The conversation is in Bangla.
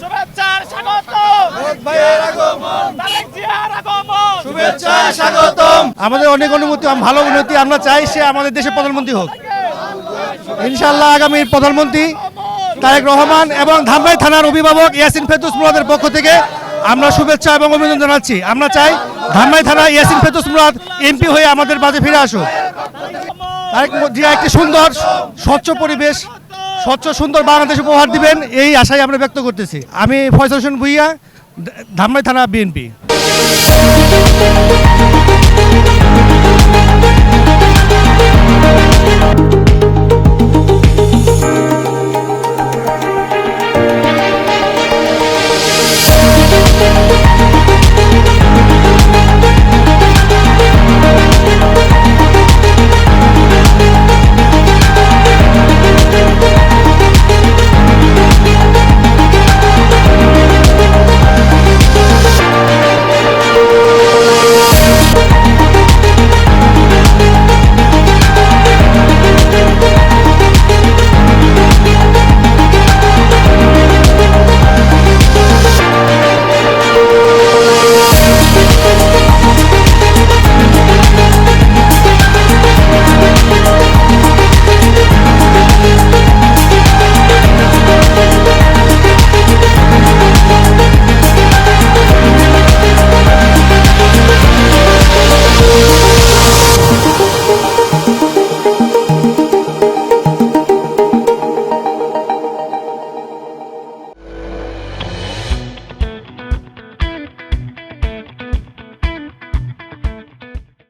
শুভেচ্ছার স্বাগত তারেক জিয়ার আগমন। শুভেচ্ছা স্বাগতম। আমাদের অনেক অনুমতি ভালো উন্নতি আমরা চাই সে আমাদের দেশের প্রধানমন্ত্রী হোক। ইনশাআল্লাহ আগামী প্রধানমন্ত্রী তারেক রহমান এবং ধামরাই থানার অভিভাবক ইয়াসিন ফেতুস মুরাদের পক্ষ থেকে আমরা শুভেচ্ছা এবং অভিনন্দন জানাচ্ছি। আমরা চাই ধামরাই থানা ইয়াসিন ফেতুস মুরাদ এমপি হয়ে আমাদের মাঝে ফিরে আসুক। তারেক জিয়া একটি সুন্দর স্বচ্ছ পরিবেশ স্বচ্ছ, সুন্দর বাংলাদেশ উপহার দিবেন, এই আশাই আমরা ব্যক্ত করতেছি। আমি ফয়সল হোসেন ভুইয়া, ধামরাই থানা বিএনপি।